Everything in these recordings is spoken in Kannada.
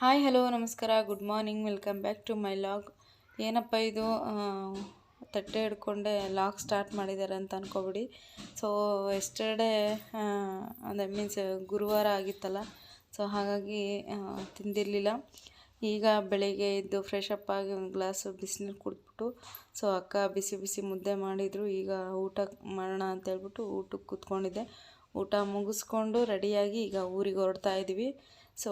ಹಾಯ್, ಹಲೋ, ನಮಸ್ಕಾರ, good morning, welcome back to my vlog. ಏನಪ್ಪ ಇದು? ತಟ್ಟೆ ಹಿಡ್ಕೊಂಡೆ ಲಾಗ್ ಸ್ಟಾರ್ಟ್ ಮಾಡಿದ್ದಾರೆ ಅಂತ ಅನ್ಕೋಬಿಡಿ. ಸೊ ಎಸ್ಟರ್ಡೇ ಅಂದರೆ ಮೀನ್ಸ್ ಗುರುವಾರ ಆಗಿತ್ತಲ್ಲ. ಸೊ ಹಾಗಾಗಿ ತಿಂದಿರಲಿಲ್ಲ. ಈಗ ಬೆಳಿಗ್ಗೆ ಎದ್ದು ಫ್ರೆಶ್ ಅಪ್ ಆಗಿ ಒಂದು ಗ್ಲಾಸು ಬಿಸಿನೀರು ಕುಡಿದ್ಬಿಟ್ಟು ಸೊ ಅಕ್ಕ ಬಿಸಿ ಬಿಸಿ ಮುದ್ದೆ ಮಾಡಿದರು. ಈಗ ಊಟ ಮಾಡೋಣ ಅಂತ ಹೇಳ್ಬಿಟ್ಟು ಊಟಕ್ಕೆ ಕೂತ್ಕೊಂಡಿದ್ದೆ. ಊಟ ಮುಗಿಸ್ಕೊಂಡು ರೆಡಿಯಾಗಿ ಈಗ ಊರಿಗೆ ಹೊರಡ್ತಾ ಇದ್ದೀವಿ ಸೊ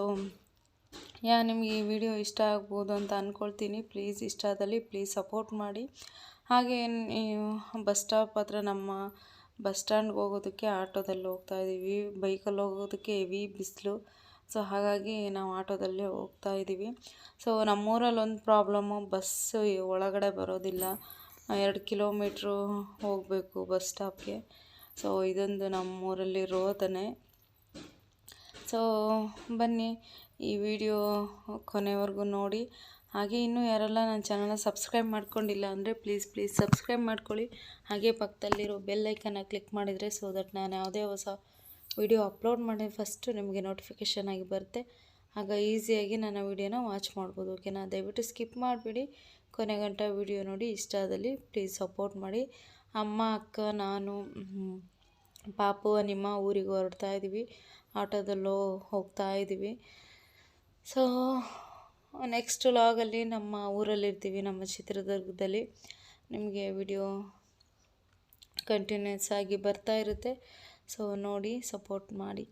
ಯಾ, ನಿಮಗೆ ಈ ವಿಡಿಯೋ ಇಷ್ಟ ಆಗ್ಬೋದು ಅಂತ ಅಂದ್ಕೊಳ್ತೀನಿ ಪ್ಲೀಸ್ ಇಷ್ಟ ಆದಲ್ಲಿ ಪ್ಲೀಸ್ ಸಪೋರ್ಟ್ ಮಾಡಿ. ಹಾಗೆ ಬಸ್ ಸ್ಟಾಪ್ ಹತ್ರ ನಮ್ಮ ಬಸ್ ಸ್ಟ್ಯಾಂಡ್ಗೆ ಹೋಗೋದಕ್ಕೆ ಆಟೋದಲ್ಲಿ ಹೋಗ್ತಾ ಇದ್ದೀವಿ. ಬೈಕಲ್ಲಿ ಹೋಗೋದಕ್ಕೆ ಹೆವಿ ಬಿಸಿಲು. ಸೊ, ಹಾಗಾಗಿ ನಾವು ಆಟೋದಲ್ಲೇ ಹೋಗ್ತಾ ಇದ್ದೀವಿ. ಸೊ, ನಮ್ಮೂರಲ್ಲಿ ಒಂದು ಪ್ರಾಬ್ಲಮ್ಮು ಬಸ್ಸು ಒಳಗಡೆ ಬರೋದಿಲ್ಲ. ಎರಡು ಕಿಲೋಮೀಟ್ರು ಹೋಗಬೇಕು ಬಸ್ ಸ್ಟಾಪ್ಗೆ. ಸೊ, ಇದೊಂದು ನಮ್ಮೂರಲ್ಲಿ ರೋದನೆ ಸೊ, ಬನ್ನಿ. ಈ ವಿಡಿಯೋ ಕೊನೆವರೆಗೂ ನೋಡಿ. ಹಾಗೆ ಇನ್ನೂ ಯಾರೆಲ್ಲ ನನ್ನ ಚಾನಲ್ನ ಸಬ್ಸ್ಕ್ರೈಬ್ ಮಾಡ್ಕೊಂಡಿಲ್ಲ ಅಂದರೆ ಪ್ಲೀಸ್ ಪ್ಲೀಸ್ ಸಬ್ಸ್ಕ್ರೈಬ್ ಮಾಡ್ಕೊಳ್ಳಿ. ಹಾಗೆ ಪಕ್ಕದಲ್ಲಿರೋ ಬೆಲ್ ಕ್ಲಿಕ್ ಮಾಡಿದರೆ ಸೊ ದಟ್ ನಾನು ಯಾವುದೇ ಹೊಸ ವಿಡಿಯೋ ಅಪ್ಲೋಡ್ ಮಾಡಿ ಫಸ್ಟು ನಿಮಗೆ ನೋಟಿಫಿಕೇಷನ್ ಆಗಿ ಬರುತ್ತೆ. ಆಗ ಈಸಿಯಾಗಿ ನನ್ನ ವಿಡಿಯೋನ ವಾಚ್ ಮಾಡ್ಬೋದು. ಓಕೆನಾ ದಯವಿಟ್ಟು ಸ್ಕಿಪ್ ಮಾಡಿಬಿಡಿ. ಕೊನೆ ವಿಡಿಯೋ ನೋಡಿ ಇಷ್ಟ ಆದಲ್ಲಿ ಪ್ಲೀಸ್ ಸಪೋರ್ಟ್ ಮಾಡಿ. ಅಮ್ಮ, ಅಕ್ಕ, ನಾನು ಪಾಪು, ನಿಮ್ಮ ಊರಿಗೆ ಹೊರಡ್ತಾ ಇದ್ದೀವಿ ಆಟೋದಲ್ಲೋ ಹೋಗ್ತಾ ಇದ್ದೀವಿ ಸೊ ನೆಕ್ಸ್ಟ್ ಲಾಗಲ್ಲಿ ನಮ್ಮ ಊರಲ್ಲಿರ್ತೀವಿ ನಮ್ಮ ಚಿತ್ರದುರ್ಗದಲ್ಲಿ. ನಿಮಗೆ ವಿಡಿಯೋ ಕಂಟಿನ್ಯೂಸ್ ಆಗಿ ಬರ್ತಾ ಇರುತ್ತೆ. ಸೊ ನೋಡಿ ಸಪೋರ್ಟ್ ಮಾಡಿ.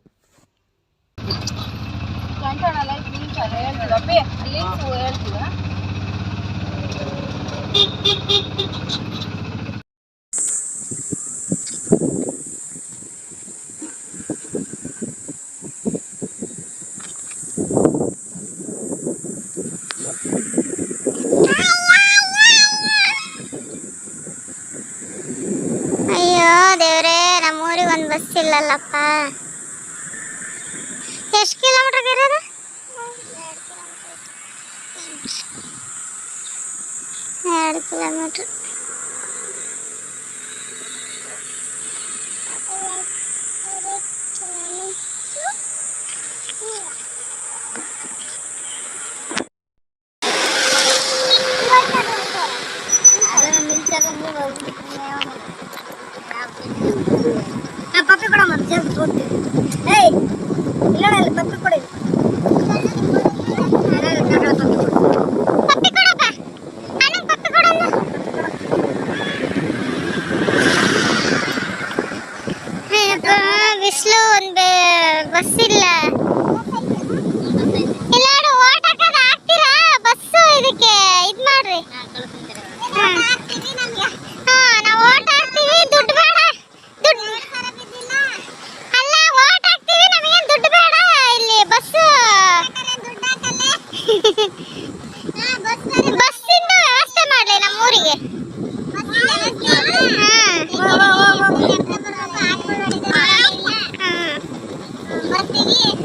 ಅಯ್ಯೋ ಬಸ್ ಇಲ್ಲಲ್ಲಪ್ಪ ಎಷ್ಟು ಕಿಲೋಮೀಟರ್ ಇರೋದು ಎರಡು ಕಿಲೋಮೀಟ್ರ್ ಪಪ್ಪಿ ಕೊಡ ಮತ್ತೆ ಏಯ್ ಇಲ್ಲ ಇಲ್ಲ ಪಪ್ಪಿ ಕೊಡಿ ಪಪ್ಪಿ ಕೊಡಪ್ಪ ನನಗೆ ಪಪ್ಪಿ ಕೊಡಲ್ಲ ಬಿಸಿಲು ಒಂದು ಬಸ್ ಇಲ್ಲ ಇಲ್ಲ ನೋಡು ಓಟ್ ಹಾಕೋದು ಹಾಕ್ತೀರಾ ಬಸ್ಸು ಇದಕ್ಕೆ ಇದು ಮಾಡ್ರಿ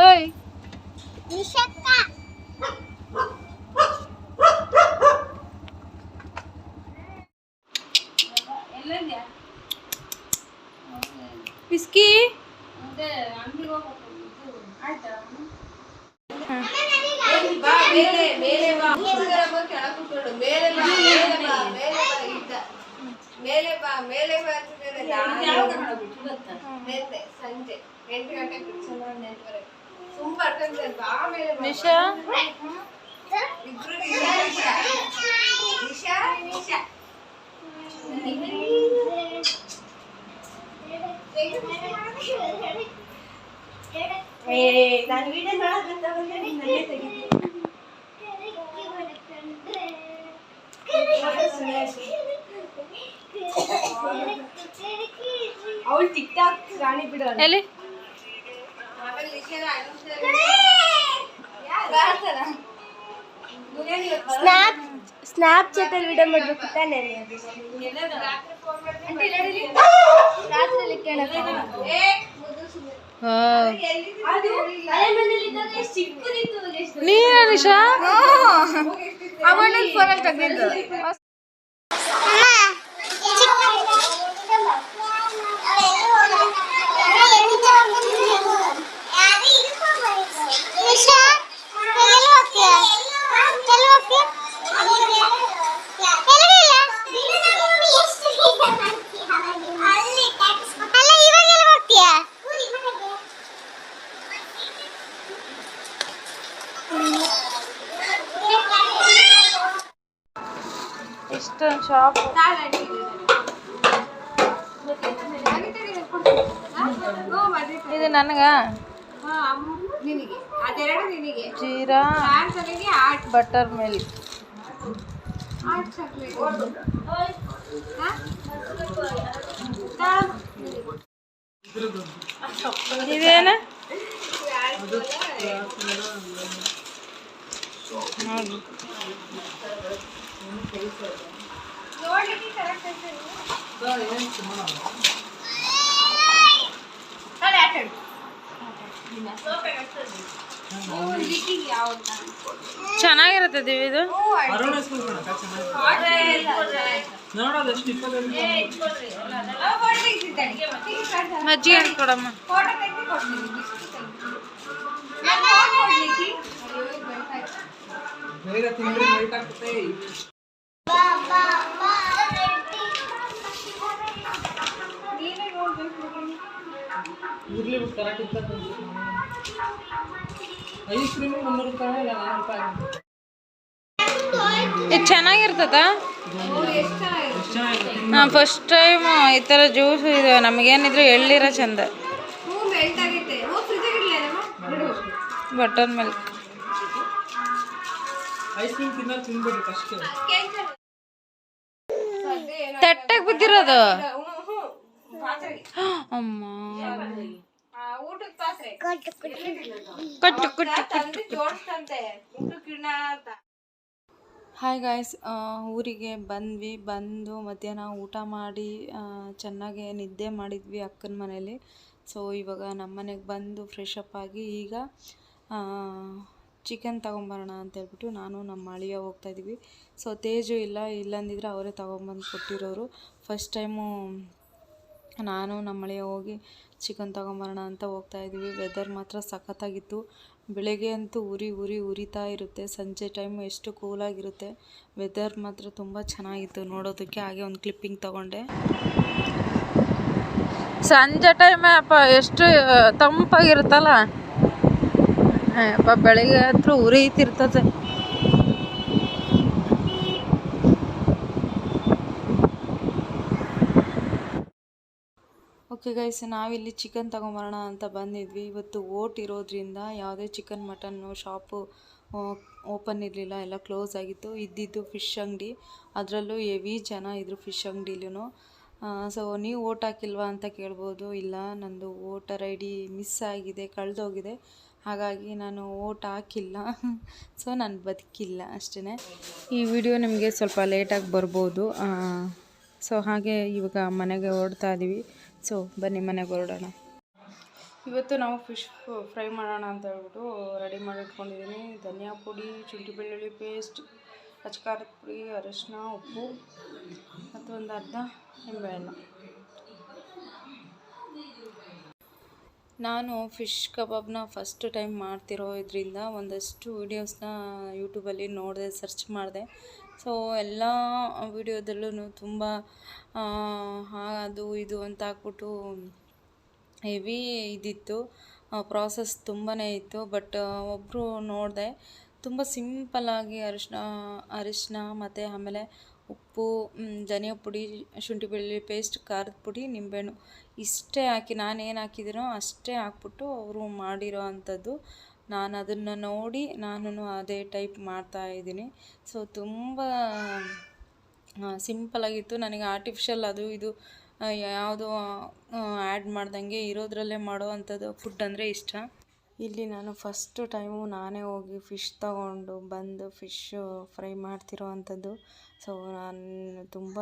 ಓಯ್ ನಿಶಕ್ಕ ಎಲ್ಲದ್ಯಾ ಬಿಸ್ಕಿ ಮೇಲೆ ಬಾ ಮೇಲೆ ಬಾ ಅಂತಿದ್ದಾರೆ ನೆನ್ನೆ ಸಂಜೆ ಎಂಟು ಗಂಟೆಗೆ ಬಿಡ್ಸೋಣ ನೆನ್ವರೆಗೆ ತುಂಬಾ ಅಟೆಂಡ್ ಬಾ ಮೇಲೆ ಬಾ ನಿಶಾ ಇಬ್ರು ನಿಶಾ ನಿಶಾ ನಿಶಾ ನಾನು ವಿಡಿಯೋ ಮಾಡೋದಂತ ಬಂದ್ರೆ ನನ್ನೇ ತೆಗಿತೀನಿ ಅವಳು ಟಿಕ್ ಟಾಕ್ ರಾಣಿ ಬಿಡು ನಿಶಾನ ಸ್ನ್ಯಾಪ್ ಸ್ನ್ಯಾಪ್ಚಾಟ್ ಅಲ್ಲಿ ವಿಡಿಯೋ ಮಾಡ್ಬೇಕು ತಾನೇ ಅವಳ ಫೋನಲ್ಲಿ ತೆಗೆದಿದ್ದು. ಶಾಪ್ ಇದು ನನಗ? ಜೀರಾ ಬಟರ್ ಮಿಲ್ಕ್ ಇದೇನು? ನೋಡಿ ಚೆನ್ನಾಗಿರುತ್ತೆ ದಿವಿ ಇದು. ಮಜ್ಜಿಗೆ ಕೊಡಮ್ಮ. ಫೋಟೋ ತೆಗೆದು ಐಸ್ ಕ್ರೀಮ್ ಮುನ್ನೂರು ರೂಪಾಯಿ ಇಲ್ಲ ರೂಪಾಯಿ ಇದು ಚೆನ್ನಾಗಿರ್ತದ? ಹಾಂ ಫಸ್ಟ್ ಟೈಮ್ ಈ ಥರ ಜ್ಯೂಸ್ ಇದು ನಮಗೇನಿದ್ರು ಎಳ್ಳಿರ ಚಂದ. ಬಟರ್ ಮಿಲ್ಕ್ ಐಸ್ ಕ್ರೀಮ್ ತಿನ್ನೋದು ತಿನ್ಬೇಕು ಫಸ್ಟ್ ಬಿದ್ದಿರೋದು ಅಮ್ಮ. ಹಾಯ್ ಗಾಯ್ಸ್ ಊರಿಗೆ ಬಂದ್ವಿ, ಬಂದು ಮಧ್ಯಾಹ್ನ ಊಟ ಮಾಡಿ ಚೆನ್ನಾಗೆ ನಿದ್ದೆ ಮಾಡಿದ್ವಿ ಅಕ್ಕನ ಮನೇಲಿ. ಸೊ ಇವಾಗ ನಮ್ಮ ಮನೆಗೆ ಬಂದು ಫ್ರೆಶ್ ಅಪ್ ಆಗಿ ಈಗ ಚಿಕನ್ ತೊಗೊಂಬರೋಣ ಅಂತ ಹೇಳ್ಬಿಟ್ಟು ನಾನು ನಮ್ಮ ಅಳಿಯ ಹೋಗ್ತಾಯಿದ್ವಿ ಸೊ ತೇಜು ಇಲ್ಲ ಇಲ್ಲಂದಿದ್ರೆ ಅವರೇ ತೊಗೊಂಬಂದು ಕೊಟ್ಟಿರೋರು. ಫಸ್ಟ್ ಟೈಮು ನಾನು ನಮ್ಮ ಅಳಿಯ ಹೋಗಿ ಚಿಕನ್ ತೊಗೊಂಬರೋಣ ಅಂತ ಹೋಗ್ತಾ ಇದ್ದೀವಿ. ವೆದರ್ ಮಾತ್ರ ಸಖತ್ತಾಗಿತ್ತು. ಬೆಳಗ್ಗೆ ಅಂತೂ ಉರಿ ಉರಿ, ಉರಿತಾ ಇರುತ್ತೆ. ಸಂಜೆ ಟೈಮ್ ಎಷ್ಟು ಕೂಲಾಗಿರುತ್ತೆ ವೆದರ್ ಮಾತ್ರ ತುಂಬ ಚೆನ್ನಾಗಿತ್ತು ನೋಡೋದಕ್ಕೆ. ಹಾಗೆ ಒಂದು ಕ್ಲಿಪ್ಪಿಂಗ್ ತೊಗೊಂಡೆ. ಸಂಜೆ ಟೈಮ್ ಅಪ್ಪ, ಎಷ್ಟು, ತಂಪಾಗಿರುತ್ತಲ್ಲ? ಅಪ್ಪ ಬೆಳಗ್ಗೆ ಹತ್ರ ಉರಿತಿರ್ತದೆ ಓಕೆ ಗೈಸ್ ನಾವಿಲ್ಲಿ ಚಿಕನ್ ತೊಗೊಂಬರೋಣ ಅಂತ ಬಂದಿದ್ವಿ. ಇವತ್ತು ಓಟ್ ಇರೋದ್ರಿಂದ ಯಾವುದೇ ಚಿಕನ್ ಮಟನ್ನು ಶಾಪು ಓಪನ್ ಇರಲಿಲ್ಲ. ಎಲ್ಲ ಕ್ಲೋಸ್ ಆಗಿತ್ತು. ಇದ್ದಿದ್ದು ಫಿಶ್ ಅಂಗಡಿ. ಅದರಲ್ಲೂ ಹೆವಿ ಜನ ಇದ್ದರು ಫಿಶ್ ಅಂಗಡಿಲೂ ಸೊ ನೀವು ಓಟ್ ಹಾಕಿಲ್ವಾ ಅಂತ ಕೇಳ್ಬೋದು. ಇಲ್ಲ, ನಂದು ವೋಟರ್ ಐ ಡಿ ಮಿಸ್ ಆಗಿದೆ, ಕಳೆದೋಗಿದೆ. ಹಾಗಾಗಿ ನಾನು ಓಟ್ ಹಾಕಿಲ್ಲ. ಸೊ ನಾನು ಬದುಕಿಲ್ಲ ಅಷ್ಟೇ ಈ ವಿಡಿಯೋ ನಿಮಗೆ ಸ್ವಲ್ಪ ಲೇಟಾಗಿ ಬರ್ಬೋದು. ಸೊ ಹಾಗೆ ಇವಾಗ ಮನೆಗೆ ಹೊರಡ್ತಾ ಇದ್ದೀವಿ ಸೊ ಬನ್ನಿ ಮನೆಗೆ ಹೊರಡೋಣ. ಇವತ್ತು ನಾವು ಫಿಶ್ ಫ್ರೈ ಮಾಡೋಣ ಅಂತ ಹೇಳ್ಬಿಟ್ಟು ರೆಡಿ ಮಾಡಿಟ್ಕೊಂಡಿದ್ದೀನಿ. ಧನಿಯಾ ಪುಡಿ, ಶುಂಠಿ ಬೆಳ್ಳುಳ್ಳಿ ಪೇಸ್ಟ್ ಅಚ್ಚಕಾರದ ಪುಡಿ ಅರಿಶಿನ ಉಪ್ಪು ಮತ್ತು ಒಂದು ಅರ್ಧ ನಿಂಬೆಹಣ್ಣು ನಾನು ಫಿಶ್ ಕಬಾಬ್ನ ಫಸ್ಟ್ ಟೈಮ್ ಮಾಡ್ತಿರೋ ಇದರಿಂದ ಒಂದಷ್ಟು ವೀಡಿಯೋಸ್ನ ಯೂಟ್ಯೂಬಲ್ಲಿ ನೋಡಿದೆ ಸರ್ಚ್ ಮಾಡಿದೆ. ಸೊ ಎಲ್ಲ ವೀಡಿಯೋದಲ್ಲೂ ತುಂಬ ಅದು, ಇದು ಅಂತ ಹಾಕ್ಬಿಟ್ಟು ಹೆವಿ ಇದಿತ್ತು. ಪ್ರಾಸೆಸ್ ತುಂಬಾ ಇತ್ತು. ಬಟ್ ಒಬ್ಬರು ನೋಡಿದೆ. ತುಂಬ ಸಿಂಪಲ್ಲಾಗಿ ಅರಿಶಿನ ಅರಿಶಿನ ಮತ್ತು ಆಮೇಲೆ ಉಪ್ಪು ಧನಿಯಾ ಪುಡಿ, ಶುಂಠಿ ಬೆಳ್ಳುಳ್ಳಿ ಪೇಸ್ಟ್ ಖಾರದ ಪುಡಿ, ನಿಂಬೆಹಣ್ಣು ಇಷ್ಟೇ ಹಾಕಿ, ನಾನೇನು ಹಾಕಿದ್ದೀನೋ ಅಷ್ಟೇ ಹಾಕ್ಬಿಟ್ಟು ಅವರು ಮಾಡಿರೋ ಅಂಥದ್ದು. ನಾನು ಅದನ್ನು ನೋಡಿ ನಾನು ಅದೇ ಟೈಪ್ ಮಾಡ್ತಾ ಇದ್ದೀನಿ. ಸೊ ತುಂಬ ಸಿಂಪಲಾಗಿತ್ತು ನನಗೆ ಆರ್ಟಿಫಿಷಿಯಲ್ ಅದು ಇದು ಯಾವುದು ಆ್ಯಡ್ ಮಾಡ್ದಂಗೆ ಇರೋದ್ರಲ್ಲೇ ಮಾಡೋ ಅಂಥದ್ದು ಫುಡ್ ಅಂದರೆ ಇಷ್ಟ. ಇಲ್ಲಿ ನಾನು ಫಸ್ಟು ಟೈಮು ನಾನೇ ಹೋಗಿ ಫಿಶ್ ತಗೊಂಡು ಬಂದು ಫಿಶ್ಶು ಫ್ರೈ ಮಾಡ್ತಿರೋ ಅಂಥದ್ದು. ಸೊ ನಾನು ತುಂಬ,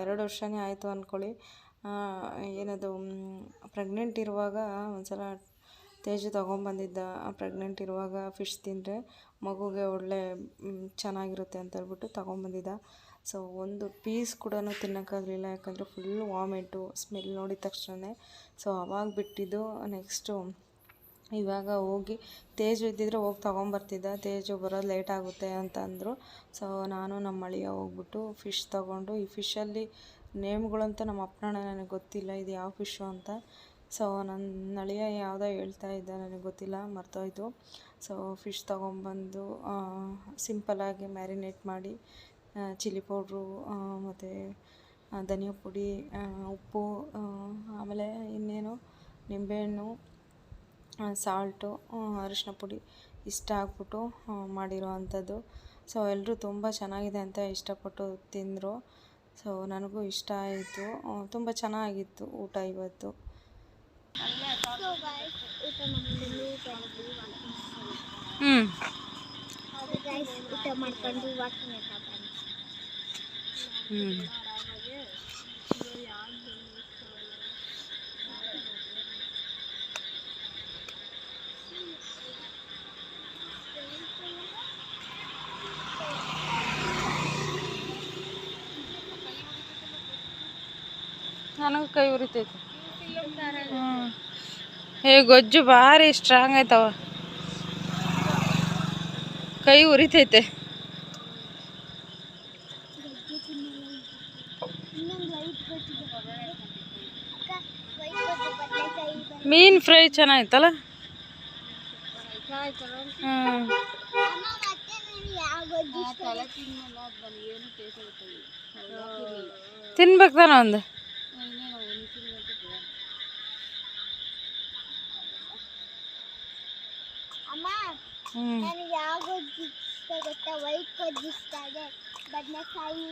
ಎರಡು ವರ್ಷನೇ ಆಯಿತು ಅಂದ್ಕೊಳ್ಳಿ ಏನದು ಪ್ರೆಗ್ನೆಂಟ್ ಇರುವಾಗ ಒಂದ್ಸಲ ತೇಜು ತೊಗೊಂಬಂದಿದ್ದ ಪ್ರೆಗ್ನೆಂಟ್ ಇರುವಾಗ ಫಿಶ್ ತಿಂದರೆ ಮಗುಗೆ ಒಳ್ಳೆ ಚೆನ್ನಾಗಿರುತ್ತೆ ಅಂತ ಹೇಳ್ಬಿಟ್ಟು ತೊಗೊಂಬಂದಿದ್ದ. ಸೊ ಒಂದು ಪೀಸ್ ಕೂಡ ತಿನ್ನೋಕ್ಕಾಗಲಿಲ್ಲ, ಯಾಕಂದರೆ ಫುಲ್ ವಾಮಿಟು ಸ್ಮೆಲ್ ನೋಡಿದ ತಕ್ಷಣ ಸೊ ಅವಾಗ ಬಿಟ್ಟಿದ್ದು ನೆಕ್ಸ್ಟು ಇವಾಗ ಹೋಗಿ ತೇಜು ಇದ್ದಿದ್ರೆ ಹೋಗಿ ತೊಗೊಂಬರ್ತಿದ್ದ. ತೇಜು ಬರೋದು ಲೇಟ್ ಆಗುತ್ತೆ ಅಂತ ಅಂದರು. ಸೊ ನಾನು ನಮ್ಮ ಅಳಿಯ ಹೋಗ್ಬಿಟ್ಟು ಫಿಶ್ ತೊಗೊಂಡು, ಈ ಫಿಶಲ್ಲಿ ನೇಮ್ಗಳಂತ ನಮ್ಮ ಅಪ್ಪನ ನನಗೆ ಗೊತ್ತಿಲ್ಲ, ಇದು ಯಾವ ಫಿಶ್ಶು ಅಂತ. ಸೊ ನನ್ನ ನಳಿಯ ಯಾವುದೋ ಹೇಳ್ತಾ ಇದ್ದ, ನನಗೆ ಗೊತ್ತಿಲ್ಲ, ಮರ್ತೋಯ್ತು. ಸೊ ಫಿಶ್ ತೊಗೊಂಬಂದು ಸಿಂಪಲಾಗಿ ಮ್ಯಾರಿನೇಟ್ ಮಾಡಿ ಚಿಲ್ಲಿ ಪೌಡ್ರು ಮತ್ತು ಧನಿಯಾ ಪುಡಿ ಉಪ್ಪು ಆಮೇಲೆ ಇನ್ನೇನು, ನಿಂಬೆಹಣ್ಣು ಸಾಲ್ಟು ಅರಿಶಿನ ಪುಡಿ ಇಷ್ಟ ಹಾಕ್ಬಿಟ್ಟು ಮಾಡಿರೋ ಅಂಥದ್ದು ಸೊ ಎಲ್ಲರೂ ತುಂಬ ಚೆನ್ನಾಗಿದೆ ಅಂತ ಇಷ್ಟಪಟ್ಟು ತಿಂದರು. ಸೊ ನನಗೂ ಇಷ್ಟ ಆಯಿತು. ತುಂಬ ಚೆನ್ನಾಗಿತ್ತು ಊಟ ಇವತ್ತು. ಹ್ಞೂ ಊಟ ಮಾಡ್ಕೊಂಡು ಹ್ಞೂ ನನಗೂ ಕೈ ಉರಿತೈತೆ. ಹ್ಞೂ ಏ ಗೊಜ್ಜು ಭಾರಿ ಸ್ಟ್ರಾಂಗ್ ಆಯ್ತವ. ಕೈ ಉರಿತೈತೆ. ಮೀನ್ ಫ್ರೈ ಚೆನ್ನಾಗಿತ್ತಲ್ಲ? ತಿನ್ಬೇಕು ತಾನ ಒಂದು. ಅಮ್ಮ ನನಗೆ ಯಾವ ಗೊಜ್ಜು ಇಷ್ಟ ಗೊತ್ತಾ ವೈಟ್ ಗೊಜ್ಜು ಇಷ್ಟ ಇದೆ. ಬದನೆಕಾಯಿ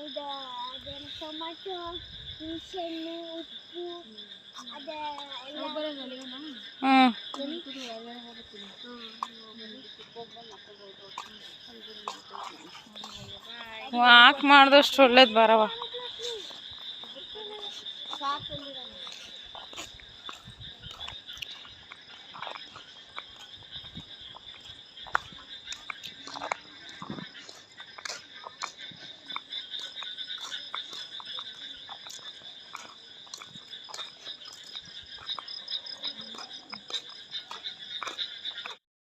ಇದು ಅದೇನು ಟೊಮಟೊ ಹುಣಸೆಹಣ್ಣು ಉಪ್ಪು ಅದೇ ಹಾಕ್ ಮಾಡಿದಷ್ಟು ಒಳ್ಳೇದು ಬರವ.